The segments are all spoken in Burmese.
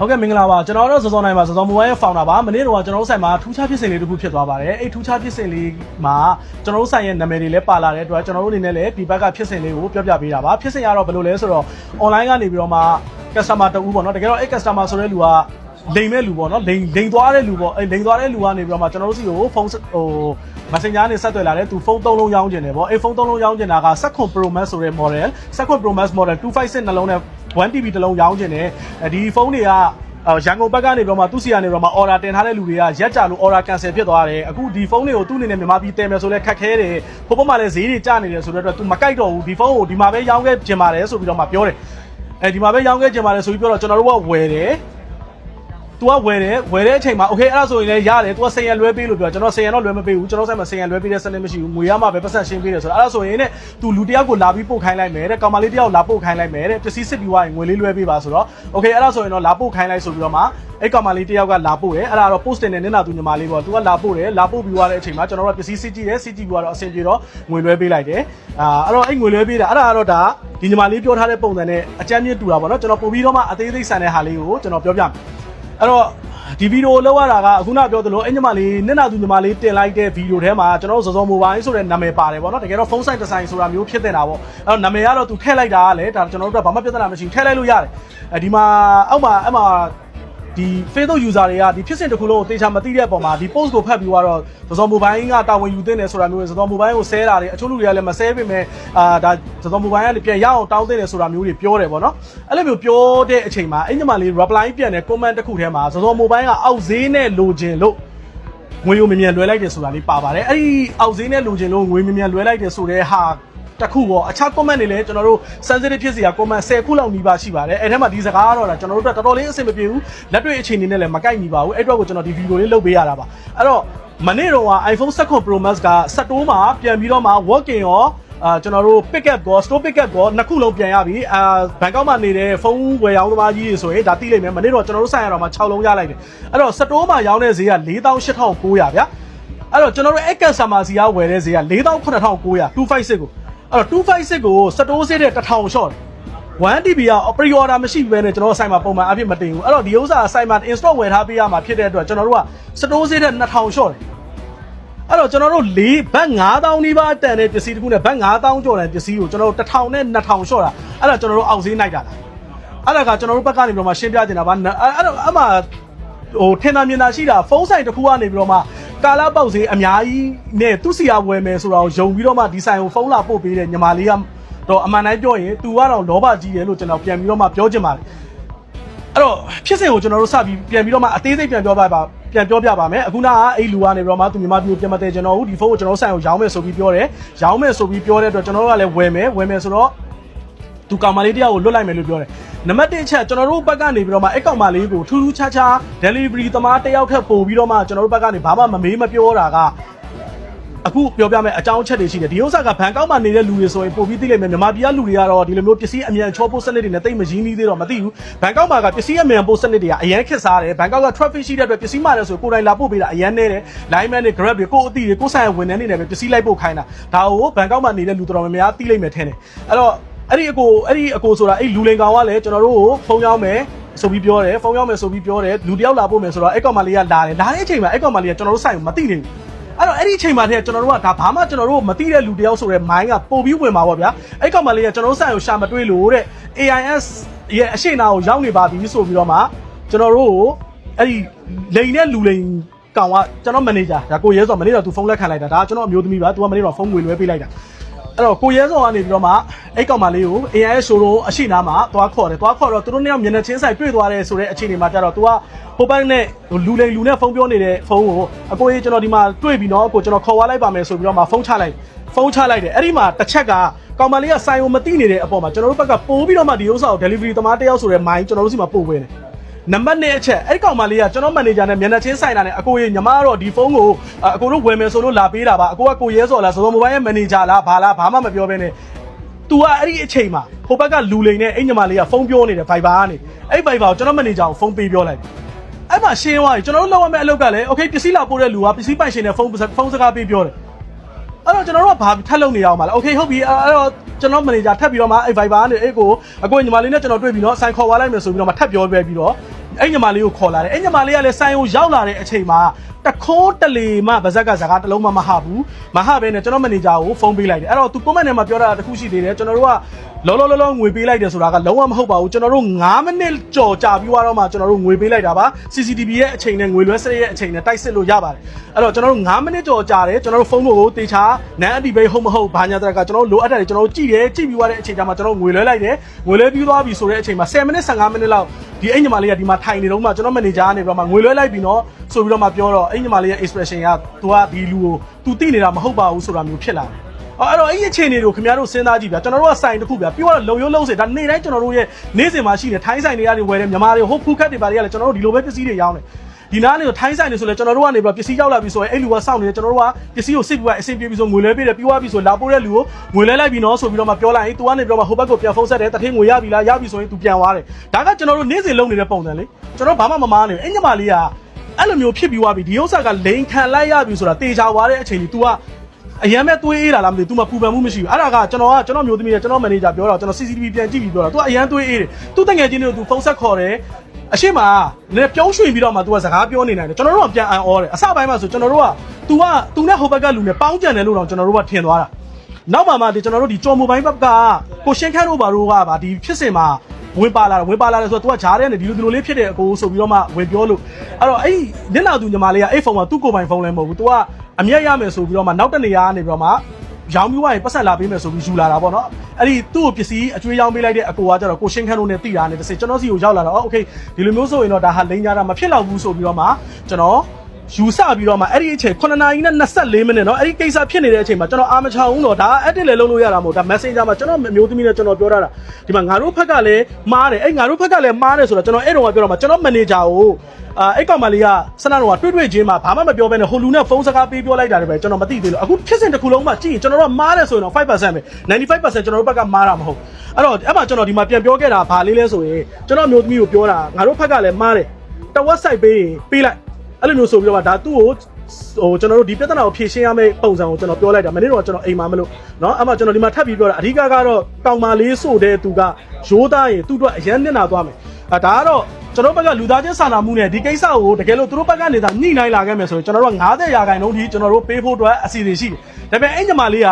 ဟုတ်ကဲ့မင်္ဂလာပါကျွန်တော်တို့စောစောနိုင်ပါစောစောမိုဘိုင်းရဲ့ founder ပါမနေ့တော့ကျွန်တော်တို့ဆိုင်မှာထူးခြားဖြစ်စဉ်လေးတစ်ခုဖြစ်သွားပါတယ်အဲ့ထူးခြားဖြစ်စဉ်လေးမှာကျွန်တော်တို့ဆိုင်ရဲ့နာမည်တွေလည်းပါလာတဲ့အတွက်ကျွန်တော်တို့အနေနဲ့လည်းဒီဘက်ကဖြစ်စဉ်လေးကိုပြောပြပေးတာပါဖြစ်စဉ်ရတော့ဘယ်လိုလဲဆိုတော့ online ကနေပြီးတော့မှ customer တူပေါ့နော်တကယ်တော့အဲ့ customer ဆိုတဲ့လူကလိမ်မဲ့လူပေါ့နော်လိမ်လိမ်သွားတဲ့လူပေါ့အဲ့လိမ်သွားတဲ့လူကနေပြီးတော့မှကျွန်တော်တို့စီကိုဖုန်းဟို messenger နဲ့ဆက်သွယ်လာတယ်သူဖုန်း၃လုံးရောင်းကျင်တယ်ပေါ့အဲ့ဖုန်း၃လုံးရောင်းကျင်တာက7 Pro Max ဆိုတဲ့ model 7 Pro Max model 256နှလုံးနဲ့ 1TB တစ်လုံးရောင်းကျင်တယ်အဲဒီဖုန်းတွေကအော်ရန်ကုန်ဘက်ကနေပြီးတော့မှသူ့စီကနေပြီးတော့မှ order တင်ထားတဲ့လူတွေကရက်ကြလို့ order cancel ဖြစ်သွားတယ်အခုဒီဖုန်းတွေကိုသူ့အနေနဲ့မြန်မာပြည်တင်မယ်ဆိုလဲခက်ခဲတယ်ဖိုးပေါ်မှာလည်းဈေးတွေကျနေတယ်ဆိုတော့သူမကြိုက်တော့ဘူးဒီဖုန်းကိုဒီမှာပဲရောင်းခဲ့ကျင်ပါတယ်ဆိုပြီးတော့မှပြောတယ်အဲဒီမှာပဲရောင်းခဲ့ကျင်ပါတယ်ဆိုပြီးပြောတော့ကျွန်တော်တို့ကဝယ်တယ် तू ကဝယ်တယ်ဝယ်တဲ့အချိန်မှာ okay အဲ့ဒါဆိုရင်လည်းရတယ် तू က10ရန်လွဲပေးလို့ပြောကျွန်တော်10ရန်တော့လွဲမပေးဘူးကျွန်တော်ဆိုင်မှာ10ရန်လွဲပေးတဲ့စနစ်မရှိဘူးငွေရမှာပဲပတ်သက်ရှင်းပေးတယ်ဆိုတော့အဲ့ဒါဆိုရင်ね तू လူတစ်ယောက်ကိုလာပြီးပို့ခိုင်းလိုက်မယ်တဲ့ကောင်မလေးတစ်ယောက်လာပို့ခိုင်းလိုက်မယ်တဲ့ပစ္စည်းစစ်ပြီးွားရင်ငွေလေးလွဲပေးပါဆိုတော့ okay အဲ့ဒါဆိုရင်တော့လာပို့ခိုင်းလိုက်ဆိုပြီးတော့မှအဲ့ကောင်မလေးတစ်ယောက်ကလာပို့တယ်အဲ့ဒါတော့ post တင်တဲ့နင်နာသူညီမလေးပေါ့ तू ကလာပို့တယ်လာပို့ပြီးွားတဲ့အချိန်မှာကျွန်တော်တို့ကပစ္စည်းစစ်ကြည့်တယ်စစ်ကြည့်ပြီးွားတော့အဆင်ပြေတော့ငွေလွဲပေးလိုက်တယ်အာအဲ့တော့အဲ့ငွေလွဲပေးတာအဲ့ဒါကတော့ဒါဒီညီမလေးပြောထားတဲ့ပုံစံနဲ့အကြမ်းမြင့်တူတာပေါ့နော်ကျွန်တော်ပို့ပြီးတော့မှအသေးစိတ်ဆန်တဲ့ဟာလေးကိုကျွန်တော်ပြောပြမယ် အဲ့တော့ဒီဗီဒီယိုလောက်ရတာကအခုနပြောသလိုအညီမလေးနင့်နာသူညီမလေးတင်လိုက်တဲ့ဗီဒီယိုထဲမှာကျွန်တော်တို့စောစောမိုဘိုင်းဆိုတဲ့နာမည်ပါတယ်ပေါ့နော်တကယ်တော့ဖုန်းဆိုင်ဒီဇိုင်းဆိုတာမျိုးဖြစ်တဲ့တာပေါ့အဲ့တော့နာမည်ကတော့သူထည့်လိုက်တာကလည်းဒါကျွန်တော်တို့ကဘာမှပြဿနာမရှိဘူးထည့်လိုက်လို့ရတယ်အဲဒီမှာအောက်မှာအဲ့မှာ ဒီ Facebook user တွေကဒီဖြစ်စဉ်တစ်ခုလုံးကိုတေချာမသိတဲ့အပေါ်မှာဒီ post ကိုဖတ်ပြီးတော့စောစောမိုဘိုင်းကတာဝန်ယူသင့်တယ်ဆိုတာမျိုးစောစောမိုဘိုင်းကိုဆဲတာတွေအချို့လူတွေကလည်းမဆဲပေမဲ့အာဒါစောစောမိုဘိုင်းကလည်းပြန်ရအောင်တောင်းသင့်တယ်ဆိုတာမျိုးတွေပြောတယ်ပေါ့နော်အဲ့လိုမျိုးပြောတဲ့အချိန်မှာအညီမလေး reply ပြန်တဲ့ comment တစ်ခုထဲမှာစောစောမိုဘိုင်းကအောက်ဈေးနဲ့လိုချင်လို့ငွေကိုမြင်မြန်လွှဲလိုက်တယ်ဆိုတာလေးပါပါတယ်အဲ့ဒီအောက်ဈေးနဲ့လိုချင်လို့ငွေမြင်မြန်လွှဲလိုက်တယ်ဆိုတဲ့ဟာ တစ်ခုပေါ့အခြား comment တွေလည်းကျွန်တော်တို့ sensitive ဖြစ်စရာ comment 10ခုလောက်နီးပါးရှိပါတယ်အဲ့ထဲမှာဒီစကားကတော့ဒါကျွန်တော်တို့တော်တော်လေးအဆင်မပြေဘူးလက်တွေ့အခြေအနေနဲ့လည်းမကိုက်ညီပါဘူးအဲ့အတွက်ကိုကျွန်တော်ဒီဗီဒီယိုလေးလုပ်ပေးရတာပါအဲ့တော့မနေ့တော့က iPhone 7 Pro Max က17မှာပြန်ပြီးတော့မှ working ရောအာကျွန်တော်တို့ pick up ကော store pick up ကောနှစ်ခုလုံးပြန်ရပြီအာဘန်ကောက်မှာနေတဲ့ဖုန်းဝယ်ရောင်းသမားကြီးတွေဆိုရင်ဒါသိလိမ့်မယ်မနေ့တော့ကျွန်တော်တို့ဆိုင်ရတော့မှ6လုံးရလိုက်တယ်အဲ့တော့ store မှာရောင်းတဲ့ဈေးက48,900ဗျာအဲ့တော့ကျွန်တော်တို့အဲ့ကန်ဆာမာစီကဝယ်တဲ့ဈေးက48,900 256ကို အဲ့တော့256ကို store ဈေးတဲ့1000 short 1TB က pre-order မရှိဘဲနဲ့ကျွန်တော်ဆိုင်မှာပုံမှန်အဖြစ်မတင်ဘူးအဲ့တော့ဒီဥစ္စာဆိုင်မှာ install ဝယ်ထားပေးရမှာဖြစ်တဲ့အတွက်ကျွန်တော်တို့က store ဈေးတဲ့2000 short တယ်အဲ့တော့ကျွန်တော်တို့၄ဘတ်9000နီးပါးတန်တဲ့ပစ္စည်းတစ်ခုနဲ့ဘတ်9000ကျော်တဲ့ပစ္စည်းကိုကျွန်တော်တို့1000နဲ့2000ရှော့တာအဲ့ဒါကျွန်တော်တို့အောက်ဈေးနိုင်တာလားအဲ့ဒါကကျွန်တော်တို့ဘက်ကနေပြီးတော့မှရှင်းပြတင်တာပါအဲ့အဲ့တော့အမှ ဟိုထင်သာမြင်သာရှိတာဖုန်းဆိုင်တစ်ခုကနေပြီးတော့မှကာလာပေါက်ဈေးအများကြီးနဲ့သူ့စီယာဝယ်မယ်ဆိုတာကိုယုံပြီးတော့မှဒီဆိုင်ကိုဖုန်းလာပို့ပေးတဲ့ညီမလေးကတော့အမှန်တိုင်းပြောရင် तू ကတော့လောဘကြီးတယ်လို့ကျွန်တော်ပြန်ပြီးတော့မှပြောချင်ပါတယ်အဲ့တော့ဖြစ်စဉ်ကိုကျွန်တော်တို့စပြီးပြန်ပြီးတော့မှအသေးစိတ်ပြန်ပြောပါပါပြန်ပြောပြပါမယ်အခုနကအဲ့လူကနေပြီးတော့မှသူမြန်မာပြည်ကိုပြန်မတည်ကျွန်တော်တို့ဒီဖုန်းကိုကျွန်တော်တို့ဆိုင်ကိုရောင်းမယ်ဆိုပြီးပြောတယ်ရောင်းမယ်ဆိုပြီးပြောတဲ့အတွက်ကျွန်တော်တို့ကလည်းဝယ်မယ်ဝယ်မယ်ဆိုတော့သူကောင်မလေးတယောက်ကိုလွတ်လိုက်မယ်လို့ပြောတယ် နံပါတ်1ချက်ကျွန်တော်တို့ဘက်ကနေပြီးတော့မှအဲ့ကောင်မလေးကိုထူးထူးခြားခြား delivery သမားတယောက်ထပ်ပို့ပြီးတော့မှကျွန်တော်တို့ဘက်ကနေဘာမှမမေးမပြောတာကအခုပြောပြမယ်အကြောင်းအချက်တွေရှိတယ်ဒီဥစ္စာကဘန်ကောက်မှာနေတဲ့လူတွေဆိုရင်ပို့ပြီးသိလိမ့်မယ်မြန်မာပြည်ကလူတွေကတော့ဒီလိုမျိုးပစ္စည်းအမြန်ချောပို့စနစ်တွေနဲ့တိတ်မရင်းနှီးသေးတော့မသိဘူးဘန်ကောက်မှာကပစ္စည်းအမြန်ပို့စနစ်တွေကအရန်ခက်စားတယ်ဘန်ကောက်က traffic ရှိတဲ့အတွက်ပစ္စည်းမှလည်းဆိုကိုယ်တိုင်လာပို့ပေးတာအရန်နေတယ် line man တွေ grab တွေကိုယ့်အသီးတွေကိုယ့်ဆိုင်ဝန်ထမ်းတွေနဲ့ပဲပစ္စည်းလိုက်ပို့ခိုင်းတာဒါကိုဘန်ကောက်မှာနေတဲ့လူတော်တော်များများသိလိမ့်မယ်ထင်တယ်အဲ့တော့ အဲ့ဒီအကိုအဲ့ဒီအကိုဆိုတာအဲ့လူလိန်ကောင်ကလည်းကျွန်တော်တို့ကိုဖုန်းရောက်မယ်ဆိုပြီးပြောတယ်ဖုန်းရောက်မယ်ဆိုပြီးပြောတယ်လူတယောက်လာပို့မယ်ဆိုတော့အဲ့ကောင်မလေးကလာတယ်လာတဲ့အချိန်မှာအဲ့ကောင်မလေးကကျွန်တော်တို့ဆိုင်ကိုမသိနေဘူးအဲ့တော့အဲ့ဒီအချိန်မှာတည်းကကျွန်တော်တို့ကဒါဘာမှကျွန်တော်တို့မသိတဲ့လူတယောက်ဆိုတဲ့ mind ကပို့ပြီးဝင်ပါပါဗျာအဲ့ကောင်မလေးကကျွန်တော်တို့ဆိုင်ကိုရှာမတွေ့လို့တဲ့ AIS ရဲ့အရှိန်နာကိုရောက်နေပါပြီဆိုပြီးတော့မှကျွန်တော်တို့ကိုအဲ့ဒီလိန်တဲ့လူလိန်ကောင်ကကျွန်တော်မန်နေဂျာဒါကိုရဲစောမနေ့တော့သူဖုန်းလက်ခံလိုက်တာဒါကျွန်တော်အမျိုးသမီးပါသူကမနေ့တော့ဖုန်းငွေလွှဲပေးလိုက်တာ အဲ့တော့ကိုရဲစောကနေပြီးတော့မှအဲ့ကောင်မလေးကို AIS ဆိုတော့အရှိနာမှာသွားခေါ်တယ်သွားခေါ်တော့သူတို့နှစ်ယောက်မျက်နှာချင်းဆိုင်တွေ့သွားတယ်ဆိုတဲ့အခြေအနေမှာကျတော့ तू ကဟိုဘက်နဲ့လူလိန်လူနဲ့ဖုန်းပြောနေတဲ့ဖုန်းကိုအကိုကြီးကျွန်တော်ဒီမှာတွေ့ပြီနော်အကိုကျွန်တော်ခေါ်သွားလိုက်ပါမယ်ဆိုပြီးတော့မှဖုန်းချလိုက်ဖုန်းချလိုက်တယ်အဲ့ဒီမှာတစ်ချက်ကကောင်မလေးကဆိုင်ကိုမသိနေတဲ့အပေါ်မှာကျွန်တော်တို့ဘက်ကပို့ပြီးတော့မှဒီဥစ္စာကို delivery သမားတယောက်ဆိုတဲ့ mind ကျွန်တော်တို့စီမှာပို့ပေးတယ် နံပါတ်1အချက်အဲ့ကောင်မလေးကကျွန်တော်မန်နေဂျာနဲ့မျက်နှာချင်းဆိုင်တာနဲ့အကိုကြီးညီမကတော့ဒီဖုန်းကိုအအကိုတို့ဝယ်မယ်ဆိုလို့လာပေးတာပါအကိုကကိုရဲစော်လားဆိုတော့မိုဘိုင်းရဲ့မန်နေဂျာလားဘာလားဘာမှမပြောဘဲနဲ့ तू ကအဲ့ဒီအချိန်မှာဟိုဘက်ကလူလိန်နဲ့အဲ့ညီမလေးကဖုန်းပြောနေတယ် Viber ကနေအဲ့ Viber ကိုကျွန်တော်မန်နေဂျာကိုဖုန်းပေးပြောလိုက်အဲ့မှာရှင်းသွားပြီကျွန်တော်တို့လောက်ရမယ့်အလုပ်ကလည်း okay ပစ္စည်းလာပို့တဲ့လူကပစ္စည်းပိုင်ရှင်နဲ့ဖုန်းဖုန်းစကားပေးပြောတယ်အဲ့တော့ကျွန်တော်တို့ကဘာထပ်လုပ်နေရအောင်ပါလဲ။ Okay ဟုတ်ပြီအဲ့တော့ကျွန်တော်မန်နေဂျာထပ်ပြီးတော့မှအဲ့ Viber ကနေအဲ့ကိုအကိုညီမလေးနဲ့ကျွန်တော်တွေ့ပြီးတော့ဆိုင်ခေါ်သွားလိုက်မယ်ဆိုပြီးတော့မှထပ်ပြောပြပြီးတော့ အဲ့ညီမလေးကိုခေါ်လာတယ်အဲ့ညီမလေးကလည်းဆိုင်ကိုရောက်လာတဲ့အချိန်မှာတခိုးတလေမှဗဇက်ကစကားတစ်လုံးမှမဟဘူးမဟဘဲနဲ့ကျွန်တော်မန်နေဂျာကိုဖုန်းပေးလိုက်တယ်အဲ့တော့ तू ကွန်မန့်ထဲမှာပြောတာတစ်ခုရှိသေးတယ်ကျွန်တော်တို့ကလောလောလောလောငွေပေးလိုက်တယ်ဆိုတာကလုံးဝမဟုတ်ပါဘူးကျွန်တော်တို့9မိနစ်ကြော်ကြာပြီးတော့မှကျွန်တော်တို့ငွေပေးလိုက်တာပါ CCTV ရဲ့အချိန်နဲ့ငွေလွှဲစရိတ်ရဲ့အချိန်နဲ့တိုက်စစ်လို့ရပါတယ်အဲ့တော့ကျွန်တော်တို့9မိနစ်ကြော်ကြာတယ်ကျွန်တော်တို့ဖုန်းကိုတေချာနန်အတီဘေးဟုတ်မဟုတ်ဘာညာတရကကျွန်တော်တို့လိုအပ်တယ်ကျွန်တော်တို့ကြည့်တယ်ကြည့်ပြီးသွားတဲ့အချိန်ကျမှကျွန်တော်ငွေလွှဲလိုက်တယ်ငွေလွှဲပြီးသွားပြီဆိုတဲ့အချိန်မှာ10မိနစ်15မိနစ်လောက်ဒီအိမ်ညီမလေးကဒီမှာထိုင်နေတော့မှကျွန်တော်မန်နေဂျာကနေပြီးတော့မှငွေလွှဲလိုက်ပြီနော်ဆိုပြီးတော့မှပြောတော့အိမ်ညီမလေးရဲ့ expression က तू ကဒီလူကို तू သိနေတာမဟုတ်ပါဘူး ဆိုတာမျိုးဖြစ်လာတယ်အဲ့တော့အဲ့ဒီအခြေအနေတွေကိုခင်ဗျားတို့စဉ်းစားကြည့်ဗျာကျွန်တော်တို့ကဆိုင်တစ်ခုဗျာပြီးတော့လုံရုံးလုံးစေဒါနေ့တိုင်းကျွန်တော်တို့ရဲ့နေ့စဉ်မှာရှိနေထိုင်းဆိုင်တွေကနေဝယ်တယ်မြန်မာတွေဟိုဖူးခတ်တွေပါတွေကလည်းကျွန်တော်တို့ဒီလိုပဲပစ္စည်းတွေရောင်းတယ် ဒီနားနေတော့ထိုင်းဆိုင်တွေဆိုလဲကျွန်တော်တို့ကနေပြီးတော့ပစ္စည်းရောက်လာပြီဆိုရင်အဲ့လူကစောင့်နေတယ်ကျွန်တော်တို့ကပစ္စည်းကိုစစ်ပြီးတော့အဆင်ပြေပြီဆိုငွေလဲပေးတယ်ပြီးသွားပြီဆိုလာပို့တဲ့လူကိုငွေလဲလိုက်ပြီနော်ဆိုပြီးတော့မှပြောလိုက်ရင် तू ကနေပြီးတော့မှဟိုဘက်ကိုပြန်ဖုန်းဆက်တယ်တထင်းငွေရပြီလားရပြီဆိုရင် तू ပြန်သွားတယ်ဒါကကျွန်တော်တို့နေ့စဉ်လုပ်နေတဲ့ပုံစံလေကျွန်တော်ဘာမှမမားနေဘူးအဲ့ညီမလေးကအဲ့လိုမျိုးဖြစ်ပြီးသွားပြီဒီဥစ္စာကလိန်ခံလိုက်ရပြီဆိုတာတေချာသွားတဲ့အချိန်ကြီး तू ကအရန်မဲ့သွေးအေးတာလားမသိဘူး तू မပူပန်မှုမရှိဘူးအဲ့ဒါကကျွန်တော်ကကျွန်တော်မျိုးသမီးနဲ့ကျွန်တော်မန်နေဂျာပြောတော့ကျွန်တော် CCTV ပြန်ကြည့်ပြီးပြောတာ तू ကအရန်သွေးအေးတယ် तू တငယ်ချင်းတွေကို तू ဖုန်းဆက်ခေါ်တယ် အရှိမလည်းပြုံးရွှင်ပြီးတော့မှ तू ကစကားပြောနေနိုင်တယ်ကျွန်တော်တို့ကပြန်အံ့ဩတယ်အစပိုင်းမှာဆိုကျွန်တော်တို့က तू က तू နဲ့ဟိုဘက်ကလူနဲ့ပေါင်းကြံတယ်လို့တော့ကျွန်တော်တို့ကထင်သွားတာနောက်မှမှဒီကျွန်တော်တို့ဒီကြော်မိုဘိုင်းဘက်ကကိုရှင်းခန့်တို့ဘာတို့ကပါဒီဖြစ်စဉ်မှာဝင်ပါလာတယ်ဝင်ပါလာတယ်ဆိုတော့ तू ကဂျားတဲ့နဲ့ဒီလိုဒီလိုလေးဖြစ်တဲ့အကိုဆိုပြီးတော့မှဝင်ပြောလို့အဲ့တော့အဲ့ဒီညနာသူညီမလေးကအဲ့ဖုန်းမှာသူ့ကိုယ်ပိုင်ဖုန်းလည်းမဟုတ်ဘူး तू ကအမျက်ရမယ်ဆိုပြီးတော့မှနောက်တနေရာကနေပြီးတော့မှ ရောင်းပြီးွားရင်ပတ်ဆက်လာပေးမယ်ဆိုပြီးယူလာတာပေါ့နော်အဲ့ဒီသူ့ကိုပစ္စည်းအကျွေးရောင်းပေးလိုက်တဲ့အကိုကကျတော့ကိုရှင်းခန်းတို့နဲ့တိတာနဲ့တစ်စိကျွန်တော်စီကိုရောက်လာတော့ okay ဒီလိုမျိုးဆိုရင်တော့ဒါဟာလိန်ညာတာမဖြစ်တော့ဘူးဆိုပြီးတော့မှကျွန်တော် ယူဆပြီးတော့မှအဲ့ဒီအချိန်9နာရီနဲ့24မိနစ်နော်အဲ့ဒီကိစ္စဖြစ်နေတဲ့အချိန်မှာကျွန်တော်အာမချောင်းတော့ဒါအက်တင်လေလုံးလို့ရတာမဟုတ်ဒါ Messenger မှာကျွန်တော်အမျိုးသမီးနဲ့ကျွန်တော်ပြောထားတာဒီမှာငါတို့ဘက်ကလည်းမားတယ်အဲ့ငါတို့ဘက်ကလည်းမားတယ်ဆိုတော့ကျွန်တော်အဲ့တော့ကပြောတော့မှကျွန်တော် manager ကိုအာအဲ့ကောင်မလေးကစနတော်ကတွေ့တွေ့ချင်းမှာဘာမှမပြောဘဲနဲ့ဟိုလူနဲ့ဖုန်းစကားပေးပြောလိုက်တာတည်းပဲကျွန်တော်မသိသေးလို့အခုဖြစ်စဉ်တစ်ခုလုံးမှာကြည့်ရင်ကျွန်တော်တို့ကမားတယ်ဆိုရင်တော့5%ပဲ95%ကျွန်တော်တို့ဘက်ကမားတာမဟုတ်အဲ့တော့အဲ့မှာကျွန်တော်ဒီမှာပြန်ပြောခဲ့တာဘာလေးလဲဆိုရင်ကျွန်တော်မျိုးသမီးကိုပြောတာငါတို့ဘက်ကလည်းမားတယ်တဝက်ဆိုင်ပေးရင်ပေးလိုက် အဲ့လိုမျိုးဆိုပြီးတော့ဒါသူ့ကိုဟိုကျွန်တော်တို့ဒီပြဿနာကိုဖြေရှင်းရမယ့်ပုံစံကိုကျွန်တော်ပြောလိုက်တာမနေ့တော့ကျွန်တော်အိမ်မှာမလို့เนาะအဲ့မှာကျွန်တော်ဒီမှာထပ်ပြီးပြောတာအဓိကကတော့တောင်မာလေးဆိုတဲ့သူကရိုးသားရင်သူ့အတွက်အရန်မျက်နှာသွားမယ်အဲဒါကတော့ကျွန်တော်ဘက်ကလူသားချင်းစာနာမှုနဲ့ဒီကိစ္စကိုတကယ်လို့သူတို့ဘက်ကနေသာညှိနှိုင်းလာခဲ့မယ်ဆိုရင်ကျွန်တော်တို့က90ရာခိုင်နှုန်းထိကျွန်တော်တို့ပေးဖို့အတွက်အစီအစဉ်ရှိတယ်ဒါပေမဲ့အဲ့ညီမလေးက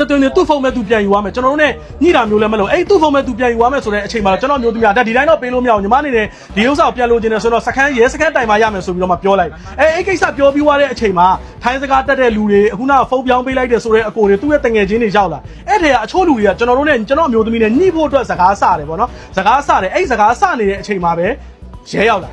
တတွင်သူ့ဖုန်းမဲ့သူပြန်ယူရမယ်ကျွန်တော်တို့ ਨੇ ညှိတာမျိုးလည်းမလုပ်အဲ့သူ့ဖုန်းမဲ့သူပြန်ယူရမယ်ဆိုတဲ့အချိန်မှာကျွန်တော်မျိုးသူများဒါဒီတိုင်းတော့ပေးလို့မရအောင်ညီမအနေနဲ့ဒီဥစ္စာကိုပြန်လို့ခြင်းနဲ့ဆိုတော့စခန်းရဲစခန်းတိုင်မှာရမယ်ဆိုပြီးတော့မှပြောလိုက်အဲအဲ့ကိစ္စပြောပြီးသွားတဲ့အချိန်မှာထိုင်းစကားတက်တဲ့လူတွေအခုနဖုန်းပြောင်းပေးလိုက်တဲ့ဆိုတဲ့အကိုတွေသူ့ရဲ့တငယ်ချင်းတွေရောက်လာအဲ့ထဲကအချို့လူတွေကကျွန်တော်တို့ ਨੇ ကျွန်တော်မျိုးသမီးနဲ့ညှိဖို့အတွက်စကားစတယ်ပေါ့နော်စကားစတယ်အဲ့စကားစနေတဲ့အချိန်မှာပဲရဲရောက်လာ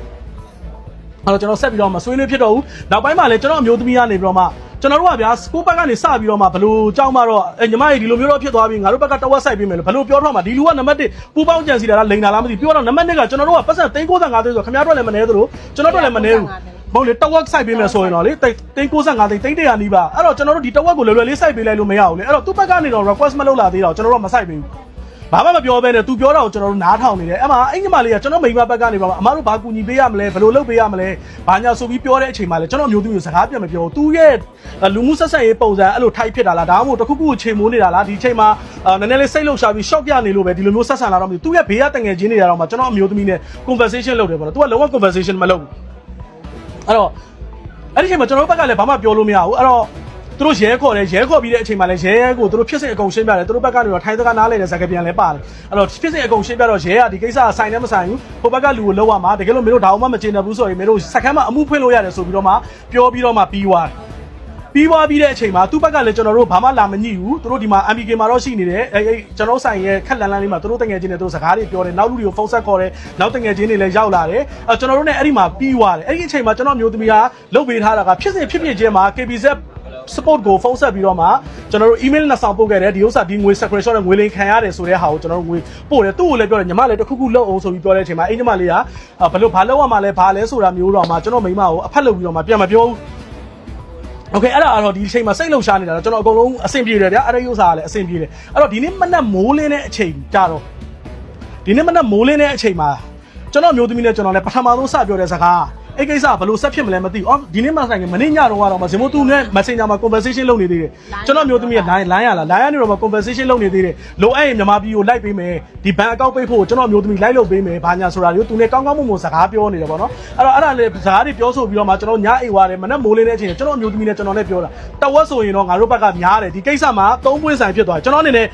အဲ့တော့ကျွန်တော်ဆက်ပြီးတော့မဆွေးနွေးဖြစ်တော့ဘူးနောက်ပိုင်းမှာလည်းကျွန်တော်အမျိုးသမီးကနေပြီးတော့မှကျွန်တော်တို့ကဗျာစကိုဘက်ကနေစပြီးတော့မှဘလို့ကြောင်းမတော့အဲညီမကြီးဒီလိုမျိုးတော့ဖြစ်သွားပြီငါတို့ဘက်ကတဝက်ဆိုင်ပေးမယ်လို့ဘလို့ပြောတော့မှဒီလူကနံပါတ်1ပူပေါင်းကြံစီတာလားလိန်တာလားမသိပြောတော့နံပါတ်2ကကျွန်တော်တို့ကပတ်စံ395သိန်းဆိုခင်ဗျားတို့လည်းမနေသလိုကျွန်တော်တို့လည်းမနေဘူးမဟုတ်လေတဝက်ဆိုင်ပေးမယ်ဆိုရင်တော့လေ395သိန်းသိန်း100နီးပါအဲ့တော့ကျွန်တော်တို့ဒီတဝက်ကိုလွယ်လွယ်လေးစိုက်ပေးလိုက်လို့မရဘူးလေအဲ့တော့သူ့ဘက်ကနေတော့ request မလုပ်လာသေးတော့ကျွန်တော်တို့ကမစိုက်ပေးဘူး ဘာမှမပြောဘဲနဲ့သူပြောတာကိုကျွန်တော်တို့နားထောင်နေတယ်အဲ့မှာအဲ့ညီမလေးကကျွန်တော်မိမဘက်ကနေပါအမတို့ဘာကူညီပေးရမလဲဘယ်လိုလုပ်ပေးရမလဲဘာညာဆိုပြီးပြောတဲ့အချိန်မှာလဲကျွန်တော်မျိုးသူကိုစကားပြန်မပြောဘူးသူရဲ့လူမှုဆက်ဆက်ရေးပုံစံအဲ့လိုထိုက်ဖြစ်တာလားဒါမှမဟုတ်တခုခုကိုချိန်မိုးနေတာလားဒီချိန်မှာနည်းနည်းလေးစိတ်လှုပ်ရှားပြီး shock ပြနေလို့ပဲဒီလိုမျိုးဆက်ဆံလာတော့မသိဘူးသူရဲ့ဘေးကတငယ်ချင်းတွေကတော့မှကျွန်တော်အမျိုးသမီးနဲ့ conversation လုပ်တယ်ပေါ့နော်သူကလုံးဝ conversation မလုပ်ဘူးအဲ့တော့အဲ့ဒီချိန်မှာကျွန်တော်တို့ဘက်ကလည်းဘာမှပြောလို့မရဘူးအဲ့တော့ သူတို့ရဲခေါ်တယ်ရဲခေါ်ပြီးတဲ့အချိန်မှာလည်းရဲကိုသူတို့ဖြစ်စဉ်အကုန်ရှင်းပြတယ်သူတို့ဘက်ကနေတော့ထိုင်းစကားနားလည်တဲ့ဇာတ်ကပြန်လဲပါတယ်အဲ့တော့ဖြစ်စဉ်အကုန်ရှင်းပြတော့ရဲကဒီကိစ္စဆိုင်နဲ့မဆိုင်ဘူးဟိုဘက်ကလူကိုလောက်ရမှာတကယ်လို့မင်းတို့ဒါအောင်မှမကျင်တယ်ဘူးဆိုရင်မင်းတို့စက္ကန့်မှအမှုဖွင့်လို့ရတယ်ဆိုပြီးတော့မှပြောပြီးတော့မှပြီးသွားတယ်ပြီးသွားပြီးတဲ့အချိန်မှာသူ့ဘက်ကလည်းကျွန်တော်တို့ဘာမှလာမညှိဘူးသူတို့ဒီမှာ MPK မှာတော့ရှိနေတယ်အဲအဲကျွန်တော်ဆိုင်ရဲ့ခက်လန်လန်လေးမှာသူတို့တငယ်ချင်းတွေသူတို့စကားတွေပြောတယ်နောက်လူတွေကိုဖုန်းဆက်ခေါ်တယ်နောက်တငယ်ချင်းတွေလည်းရောက်လာတယ်အဲကျွန်တော်တို့ ਨੇ အဲ့ဒီမှာပြီးသွားတယ်အဲ့ဒီအချိန်မှာကျွန်တော်မျိုးသမီးကလုတ်ပေးထားတာကဖြစ်စဉ်ဖြစ်ဖြစ်ချင်းမှာ KBZ support ကိုဖုန်းဆက်ပြီးတော့မှကျွန်တော်တို့ email နဲ့ဆောင်ပို့ခဲ့တယ်ဒီဥစ္စာဒီငွေ screenshot နဲ့ငွေလိမ်ခံရတယ်ဆိုတဲ့ဟာကိုကျွန်တော်တို့ငွေပို့တယ်သူ့ကိုလည်းပြောတယ်ညီမလည်းတစ်ခုခုလုပ်အောင်ဆိုပြီးပြောတဲ့အချိန်မှာအဲ့ညီမလေးကဘယ်လိုဘာလုပ်ရမှာလဲဘာလဲဆိုတာမျိုးတော့မှကျွန်တော်မိမကိုအဖက်လုပ်ပြီးတော့မှပြန်မပြောဘူးโอเคအဲ့ဒါတော့ဒီအချိန်မှာစိတ်လှုပ်ရှားနေတာတော့ကျွန်တော်အကုန်လုံးအဆင်ပြေတယ်ဗျာအဲ့ဒီဥစ္စာကလည်းအဆင်ပြေတယ်အဲ့တော့ဒီနေ့မနက်မိုးလင်းတဲ့အချိန်ကြတော့ဒီနေ့မနက်မိုးလင်းတဲ့အချိန်မှာကျွန်တော်မျိုးသမီးနဲ့ကျွန်တော်လည်းပထမဆုံးစပြောတဲ့စကား အဲ့ကိစ္စကဘယ်လိုဆက်ဖြစ်မလဲမသိဘူးအော်ဒီနေ့မှဆိုင်ကမနေ့ညတော့ကတော့မဇင်မိုးသူနဲ့ Messenger မှာ conversation လုပ်နေသေးတယ်ကျွန်တော်မျိုးသမီးက line line ရလား line ရနေတော့မှ conversation လုပ်နေသေးတယ်လိုအဲ့ရင်မြန်မာပြည်ကိုလိုက်ပေးမယ်ဒီဘန်အကောင့်ပိတ်ဖို့ကျွန်တော်မျိုးသမီးလိုက်လုပ်ပေးမယ်ဘာညာဆိုတာမျိုးသူနဲ့ကောင်းကောင်းမွန်မွန်စကားပြောနေတယ်ပေါ့နော်အဲ့တော့အဲ့ဒါလေးစကားတွေပြောဆိုပြီးတော့မှကျွန်တော်ညအိမ်ဝါတယ်မနေ့မိုးလင်းတဲ့အချိန်ကျွန်တော်မျိုးသမီးနဲ့ကျွန်တော်နဲ့ပြောတာတဝက်ဆိုရင်တော့ငါတို့ဘက်ကများတယ်ဒီကိစ္စမှာသုံးပွင့်ဆိုင်ဖြစ်သွားတယ်ကျွန်တော်အနေနဲ့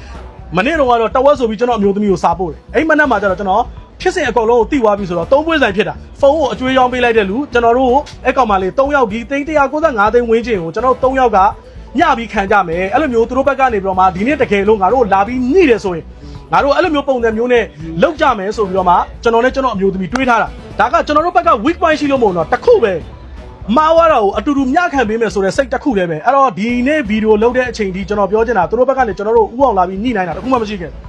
မနေ့တော့ကတော့တဝက်ဆိုပြီးကျွန်တော်မျိုးသမီးကိုစာပို့တယ်အဲ့မနေ့မှကျတော့ကျွန်တော် ဖြစ်စဉ်အကုန်လုံးကိုတိသွားပြီဆိုတော့သုံးပွဲဆိုင်ဖြစ်တာဖုန်းကိုအကျွေးရောင်းပေးလိုက်တဲ့လူကျွန်တော်တို့အဲ့ကောင်မလေး3ယောက်ဒီသိန်း195သိန်းဝင်းကျင်ကိုကျွန်တော်တို့3ယောက်ကညပြီးခံကြမယ်အဲ့လိုမျိုးသူတို့ဘက်ကနေပြီးတော့မှဒီနေ့တကယ်လို့ငါတို့လာပြီးညှိတယ်ဆိုရင်ငါတို့အဲ့လိုမျိုးပုံစံမျိုးနဲ့လောက်ကြမယ်ဆိုပြီးတော့မှကျွန်တော်နဲ့ကျွန်တော်အမျိုးသမီးတွေးထားတာဒါကကျွန်တော်တို့ဘက်က weak point ရှိလို့မဟုတ်တော့တစ်ခုပဲမှားသွားတာကိုအတူတူမျှခံပေးမယ်ဆိုတဲ့စိတ်တစ်ခုလည်းပဲအဲ့တော့ဒီနေ့ဗီဒီယိုလုပ်တဲ့အချိန်ဒီကျွန်တော်ပြောချင်တာသူတို့ဘက်ကနေကျွန်တော်တို့ဥအောင်လာပြီးညှိနိုင်တာတခုမှမရှိခဲ့ဘူး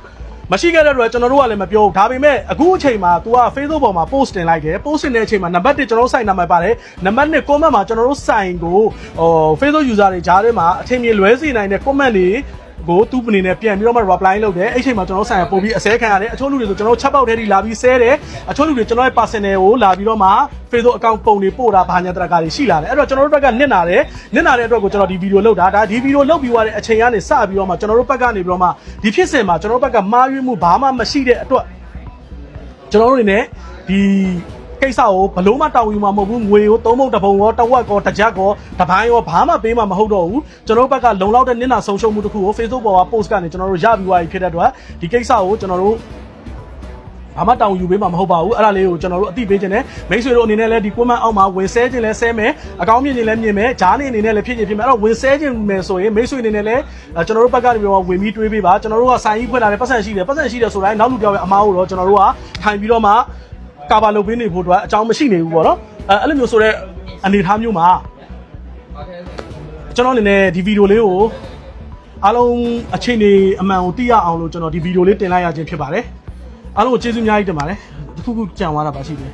မရှိခဲ့တဲ့အတွက်ကျွန်တော်တို့ကလည်းမပြောဘူးဒါပေမဲ့အခုအချိန်မှာ तू က Facebook ပေါ်မှာ post တင်လိုက်တယ် post တင်တဲ့အချိန်မှာနံပါတ်1ကျွန်တော်တို့ site နံပါတ်ပါတယ်နံပါတ်2 comment မှာကျွန်တော်တို့ site ကိုဟို Facebook user တွေကြားထဲမှာအထင်မြင်လွဲစေနိုင်တဲ့ comment တွေ ကိုသူ့အနေနဲ့ပြန်ပြီးတော့မှ reply လုပ်တယ်အဲ့ချိန်မှာကျွန်တော်တို့ site ကိုပို့ပြီးအစဲခံရတယ်အချို့လူတွေဆိုကျွန်တော်တို့ချက်ပေါက်ထဲထိလာပြီးဆဲတယ်အချို့လူတွေကျွန်တော်ရဲ့ personal ကိုလာပြီးတော့မှ Facebook account ပုံတွေပို့တာဘာညာတရကာတွေရှိလာတယ်အဲ့တော့ကျွန်တော်တို့ဘက်ကနစ်နာတယ်နစ်နာတဲ့အတွက်ကိုကျွန်တော်ဒီဗီဒီယိုလုပ်တာဒါဒီဗီဒီယိုလုပ်ပြီးသွားတဲ့အချိန်ကနေစပြီးတော့မှကျွန်တော်တို့ဘက်ကနေပြီးတော့မှဒီဖြစ်စဉ်မှာကျွန်တော်တို့ဘက်ကမှားယွင်းမှုဘာမှမရှိတဲ့အတွက်ကျွန်တော်တို့အနေနဲ့ဒီ ကိစ္စကိုဘလို့မှတောင်းယူမှာမဟုတ်ဘူးငွေကိုသုံးပုံတစ်ပုံရောတစ်ဝက်ကောတစ်ကြက်ကောတစ်ပိုင်းရောဘာမှပေးမှာမဟုတ်တော့ဘူးကျွန်တော်တို့ဘက်ကလုံလောက်တဲ့နစ်နာဆုံးရှုံးမှုတစ်ခုကို Facebook ပေါ်မှာ post ကနေကျွန်တော်တို့ရပြီးသွားပြီဖြစ်တဲ့အတွက်ဒီကိစ္စကိုကျွန်တော်တို့ဘာမှတောင်းယူပေးမှာမဟုတ်ပါဘူးအဲ့ဒါလေးကိုကျွန်တော်တို့အသိပေးခြင်းနဲ့မိတ်ဆွေတို့အနေနဲ့လည်းဒီ comment အောက်မှာဝင်ဆဲခြင်းလည်းဆဲမယ်အကောင်းမြင်ခြင်းလည်းမြင်မယ်ဂျားနေအနေနဲ့လည်းဖြစ်ခြင်းဖြစ်မယ်အဲ့တော့ဝင်ဆဲခြင်းမယ်ဆိုရင်မိတ်ဆွေအနေနဲ့လည်းအဲကျွန်တော်တို့ဘက်ကနေပြီးတော့ဝင်ပြီးတွေးပေးပါကျွန်တော်တို့ကဆိုင်ကြီးဖွင့်လာတယ်ပတ်စံရှိတယ်ပတ်စံရှိတယ်ဆိုတိုင်းနောက်လူပြောင်းရဲ့အမားကိုတော့ကျွန်တော်တို့ကထိုင်ပြီးတော့မှ ကာဘာလုပ်ပေးနေဖို့အတွက်အကြောင်းမရှိနေဘူးပေါ့နော်အဲအဲ့လိုမျိုးဆိုတော့အနေအထားမျိုးမှာကျွန်တော်အနေနဲ့ဒီဗီဒီယိုလေးကိုအားလုံးအချိန်တွေအမှန်ကိုသိရအောင်လို့ကျွန်တော်ဒီဗီဒီယိုလေးတင်လိုက်ရခြင်းဖြစ်ပါတယ်အားလုံးကိုကျေးဇူးအများကြီးတင်ပါတယ်တစ်ခုခုကြံသွားတာပါရှိတယ်